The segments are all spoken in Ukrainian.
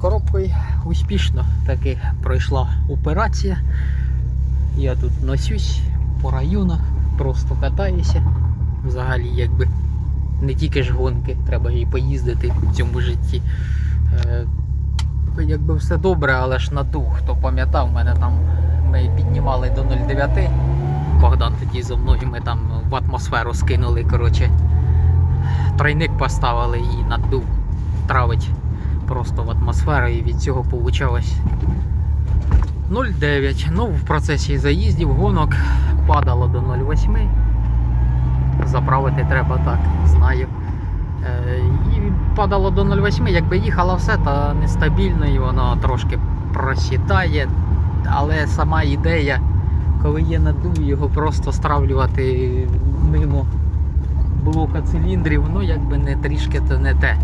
коробкою успішно таки пройшла операція. Я тут носюсь по районах, просто катаюся. Взагалі, якби не тільки ж гонки, треба і поїздити в цьому житті. Е, якби все добре, але ж на дух, хто пам'ятав, мене там ми піднімали до 0,9. Богдан тоді зо мною ми там в атмосферу скинули, коротше. Тройник поставили і надув травить просто в атмосферу, і від цього получалось 0,9. Ну, в процесі заїздів, гонок падало до 0,8. Заправити треба так, знаю. Е, І падало до 0,8, якби їхало все, то нестабільно і воно трошки просідає. Але сама ідея, коли є надув, його просто стравлювати мимо блока циліндрів, ну якби не трішки то не те.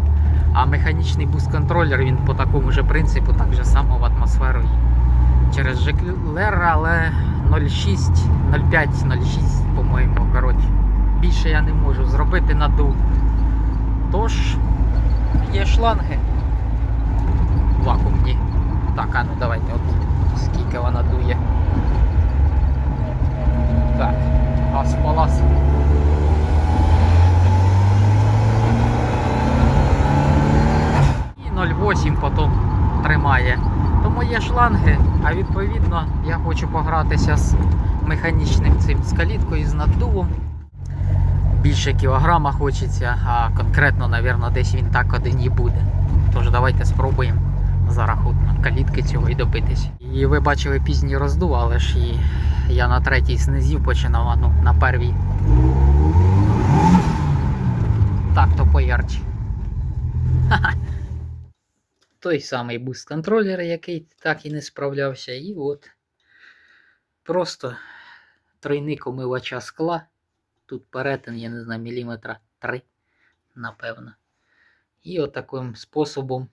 А механічний буст-контролер він по такому же принципу, так же само в атмосферу через жеклер, але 0,6, 0,5, 0,6, по-моєму, коротше. Більше я не можу зробити надув. Тож є шланги вакуумні. Так, а ну давайте от скільки вона дує. Так, газ палас. І 0,8 потім тримає. Тому є шланги, а відповідно я хочу погратися з механічним цим з каліткою, з наддувом. Більше кілограма хочеться, а конкретно, напевно, десь він так один і буде. Тож давайте спробуємо за рахунок калітки цього і добитись. І ви бачили пізній роздув, але ж і я на третій знизів починав, а ну на первій. Так, то поярче. Той самий буст контролер, який так і не справлявся, і от просто тройник омивача скла. Тут перетин, я не знаю, міліметра 3, напевно. І отаким способом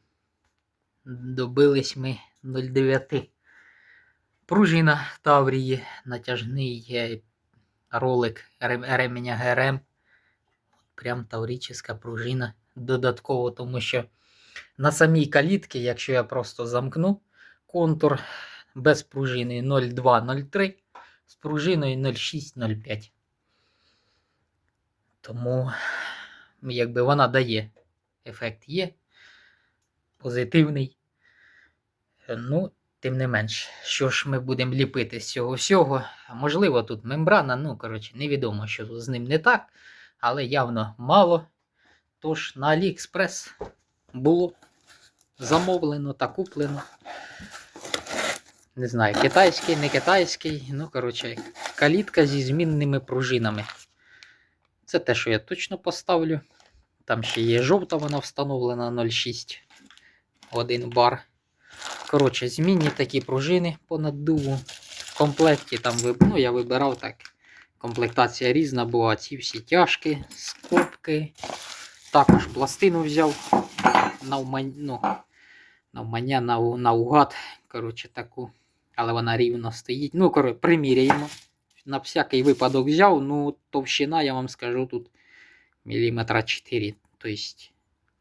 добились ми 0,9. Пружина Таврії, натяжний е, ролик ременя ГРМ. Прям таврічна пружина додатково, тому що на самій калітці, якщо я просто замкну контур без пружини 0,2-0,3, з пружиною 0,6-0,5. Тому, якби вона дає, ефект є, позитивний. Ну, тим не менш, що ж ми будемо ліпити з цього всього. Можливо, тут мембрана, ну, коротше, невідомо, що з ним не так, але явно мало. Тож на AliExpress було замовлено та куплено. Не знаю, китайський, не китайський. Ну, коротше, калітка зі змінними пружинами. Це те, що я точно поставлю. Там ще є жовта, вона встановлена 0,6. Один бар. Коротше, змінні такі пружини по наддуву. В комплекті там ну, я вибирав так. Комплектація різна була. Ці всі тяжкі, скобки. Також пластину взяв ну, навмання нау- наугад. Коротше, таку. Але вона рівно стоїть. Ну, коротше, приміряємо. На всякий випадок взяв. Ну, товщина, я вам скажу, тут міліметра 4. Тобто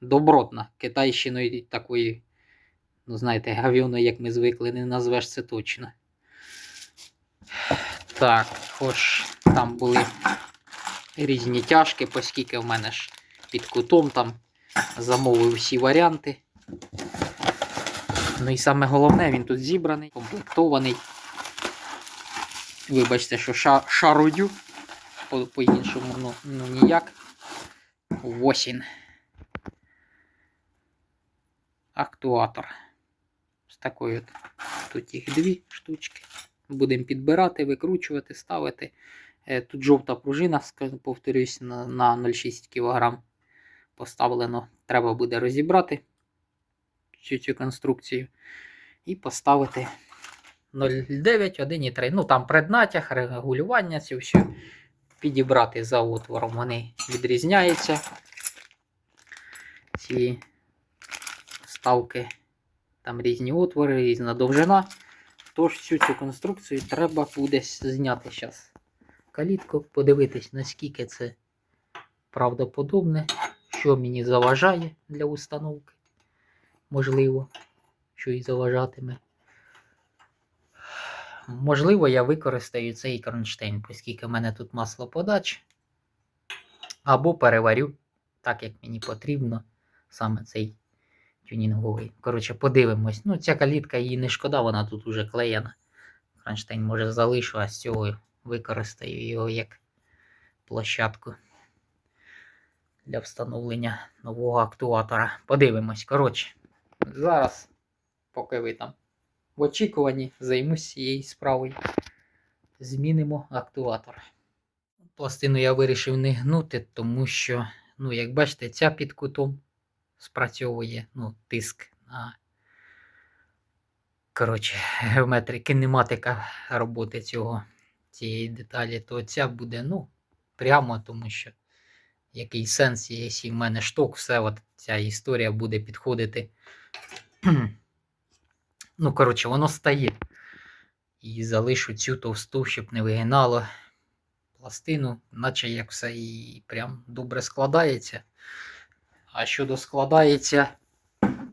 добротна. Китайщиною такої, ну, знаєте, гавіоною, як ми звикли, не назвеш це точно. Так, хоч там були різні тяжки, оскільки в мене ж під кутом там замовив всі варіанти. Ну і саме головне, він тут зібраний, комплектований. Вибачте, що ша шарую по- по-іншому, ну, ну ніяк. Восінь. Актуатор. З такою от. Тут їх дві штучки. Будемо підбирати, викручувати, ставити. Е, Тут жовта пружина, повторюсь, на 0,6 кг поставлено. Треба буде розібрати всю цю конструкцію і поставити 0,9, 1,3. Ну там преднатяг, регулювання, цю всю підібрати за отвором. Вони відрізняються. Ці вставки, там різні отвори, різна довжина. Тож всю цю конструкцію треба буде зняти зараз калітку, подивитись, наскільки це правдоподобне, що мені заважає для установки. Можливо. що і заважатиме. Можливо, я використаю цей кронштейн, оскільки в мене тут масло подач. Або переварю так, як мені потрібно, саме цей тюнінговий. Коротше, подивимось. Ну, ця калітка її не шкода, вона тут уже клеєна. Кронштейн може залишу, а з цього використаю його як площадку для встановлення нового актуатора. Подивимось. Коротше, зараз, поки ви там в очікуванні, займусь цією справою. Змінимо актуатор. Пластину я вирішив не гнути, тому що, ну, як бачите, ця під кутом спрацьовує ну, тиск на коротше, геометрія, кинематика роботи цього, цієї деталі, то ця буде ну, прямо, тому що який сенс, є, якщо в мене шток, все от ця історія буде підходити. Ну, коротше, воно стає. І залишу цю товсту, щоб не вигинало пластину, наче як все і прям добре складається. А щодо складається,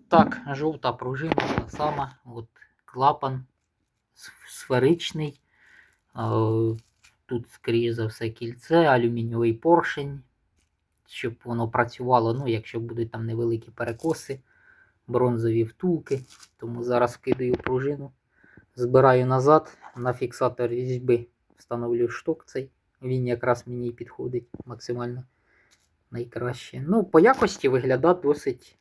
так, жовта пружина та сама, от клапан сферичний. Е, Тут, скоріше за все, кільце, алюмінієвий поршень, щоб воно працювало, ну, якщо будуть там невеликі перекоси, бронзові втулки. Тому зараз вкидаю пружину, збираю назад на фіксатор різьби, встановлю шток цей. Він якраз мені підходить максимально найкраще. Ну, по якості виглядає досить.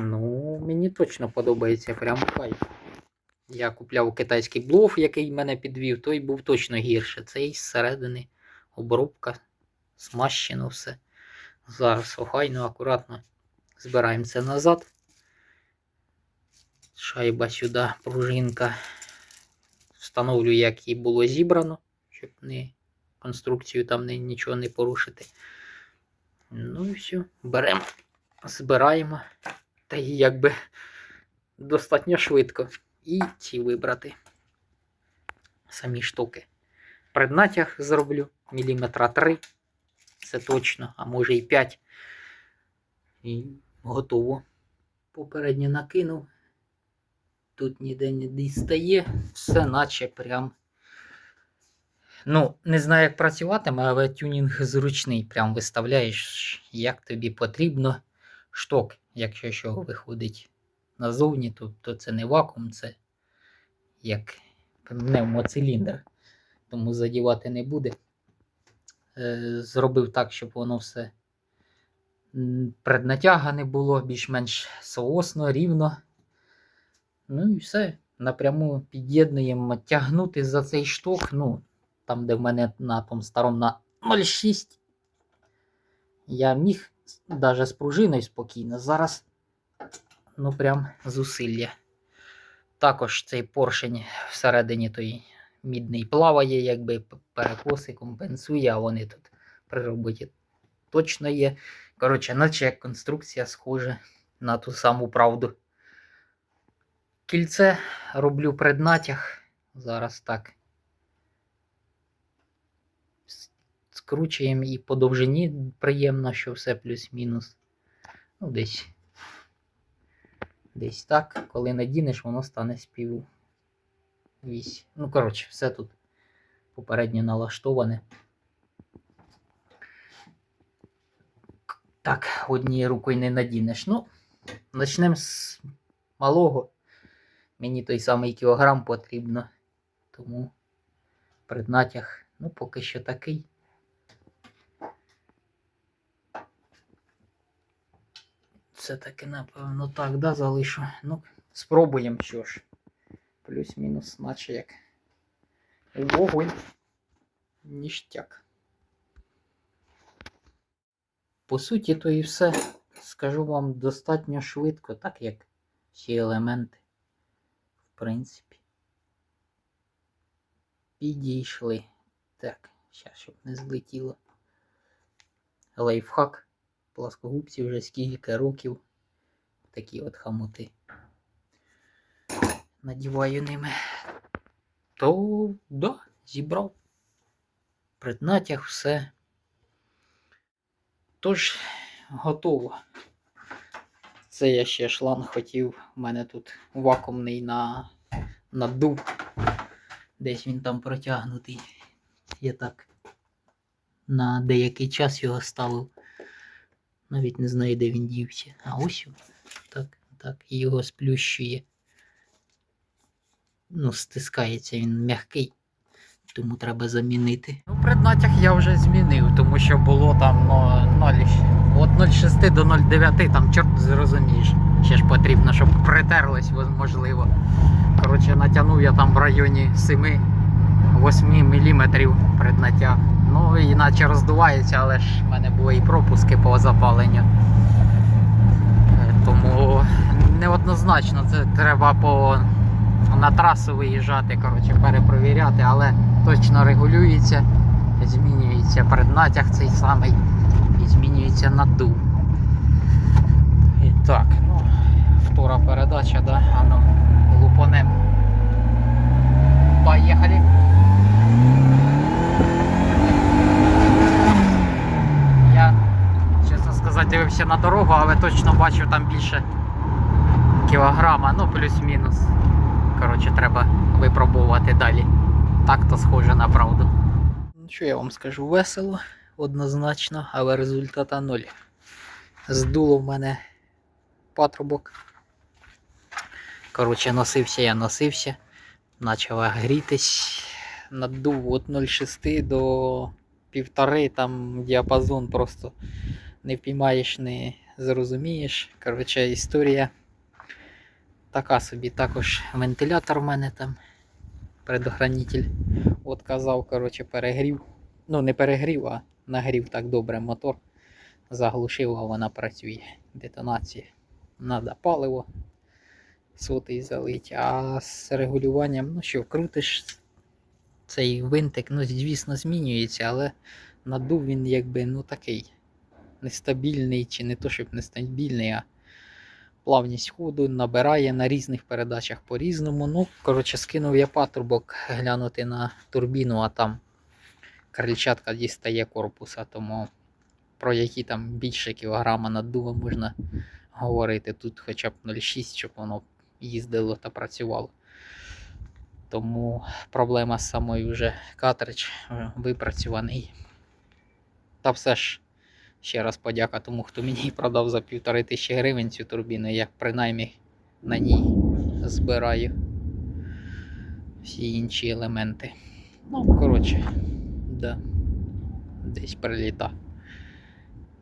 Ну, мені точно подобається прям кайф. Я купляв китайський блоф, який мене підвів, той був точно гірше. Цей зсередини обробка, смащено все. Зараз охайно, акуратно збираємо це назад. Шайба сюди, пружинка. Встановлю, як її було зібрано, щоб не конструкцію там не, нічого не порушити. Ну і все, беремо, збираємо. Та й якби достатньо швидко. І ці вибрати самі штуки. Преднатяг зроблю міліметра 3. Це точно, а може і 5. І готово. Попередньо накинув. Тут ніде не дістає. Все наче прям. Ну, не знаю, як працюватиме, але тюнінг зручний. Прям виставляєш, як тобі потрібно. Шток, якщо що виходить назовні, то, то це не вакуум, це як пневмоциліндр. Тому задівати не буде. Е, зробив так, щоб воно все м, преднатягане було, більш-менш соосно, рівно. Ну і все. Напряму під'єднуємо тягнути за цей шток. Ну, там, де в мене на тому старому на 0,6. Я міг навіть з пружиною спокійно. Зараз, ну прям зусилля. Також цей поршень всередині той мідний плаває, якби перекоси компенсує, а вони тут при роботі точно є. Коротше, наче як конструкція схожа на ту саму правду. Кільце роблю преднатяг. Зараз так. Скручуємо і по довжині приємно, що все плюс-мінус. Ну, десь. Десь так. Коли надінеш, воно стане спів. Вісь. Ну, коротше, все тут попередньо налаштоване. Так, однією рукою не надінеш. Ну, почнемо з малого. Мені той самий кілограм потрібно. Тому преднатяг, ну, поки що такий. Це таки, напевно, так, да, залишу. Ну, спробуємо що ж. Плюс-мінус, наче як. Вогонь. Ніштяк. По суті, то і все. Скажу вам достатньо швидко, так як всі елементи. Принципі. Підійшли. Так, зараз, щоб не злетіло. Лайфхак. Пласкогубці вже скільки років. Такі от хамути. Надіваю ними. То да, зібрав. Преднатяг все. Тож, готово. Це я ще шланг хотів. У мене тут вакуумний на, на дуб. Десь він там протягнутий. Я так на деякий час його ставив. Навіть не знаю, де він дівся. А ось так, так, його сплющує. Ну, стискається він м'який, тому треба замінити. Ну, преднатяг я вже змінив, тому що було там ну, 0, от 0,6 до 0,9, там чорт зрозумієш. Ще ж потрібно, щоб притерлось, можливо. Коротше, натягнув я там в районі 7-8 мм преднатяг. Ну, іначе роздувається, але ж в мене були і пропуски по запаленню. Е, Тому неоднозначно, це треба по на трасу виїжджати, коротше, перепровіряти, але точно регулюється, змінюється преднатяг цей самий і змінюється надув. І так, ну, втора передача, да, а ну, лупанем. Поїхали. Я, чесно сказати, дивився на дорогу, але точно бачив там більше кілограма, ну плюс-мінус. Коротше, треба випробувати далі. Так то схоже на правду. Ну, що я вам скажу, весело, однозначно, але результата ноль. Здуло в мене патрубок. Коротше, носився я носився. Почала грітись. Надув від 0,6 до 1,5 там діапазон просто не впіймаєш, не зрозумієш. Коротше, історія така собі. Також вентилятор в мене там. Предохранитель отказав, коротше, перегрів. Ну, не перегрів, а нагрів так добре мотор. Заглушив, а вона працює. Детонація. Надо паливо сотий залить. А з регулюванням, ну що, крутиш цей винтик, ну, звісно, змінюється, але надув він якби ну такий нестабільний, чи не то, щоб нестабільний, а плавність ходу набирає на різних передачах по-різному. Ну, коротше, скинув я патрубок глянути на турбіну, а там крильчатка дістає корпуса, тому про які там більше кілограма наддува можна говорити. Тут хоча б 0,6, щоб воно їздило та працювало. Тому проблема з самою вже картридж е, випрацьований. Та все ж, ще раз подяка тому, хто мені продав за півтори тисячі гривень цю турбіну. Я принаймні на ній збираю всі інші елементи. Ну, коротше, да. десь приліта.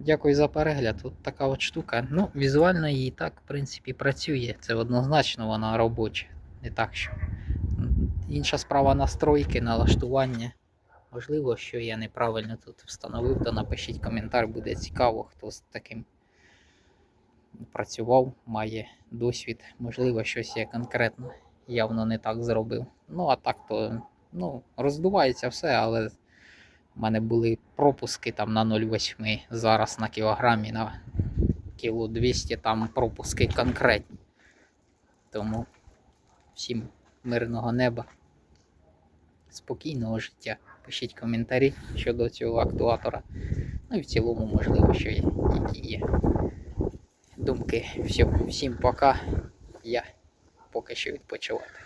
Дякую за перегляд. От така от штука. Ну, візуально її так, в принципі, працює. Це однозначно вона робоча. Не так що. Інша справа настройки, налаштування. Можливо, що я неправильно тут встановив, то напишіть коментар, буде цікаво, хто з таким працював, має досвід. Можливо, щось я конкретно явно не так зробив. Ну, а так то ну, роздувається все, але в мене були пропуски там на 0,8, зараз на кілограмі, на кіло 200 там пропуски конкретні. Тому всім мирного неба, спокійного життя. Пишіть коментарі щодо цього актуатора. Ну і в цілому, можливо, що які є думки. Все, всім пока. Я поки що відпочивати.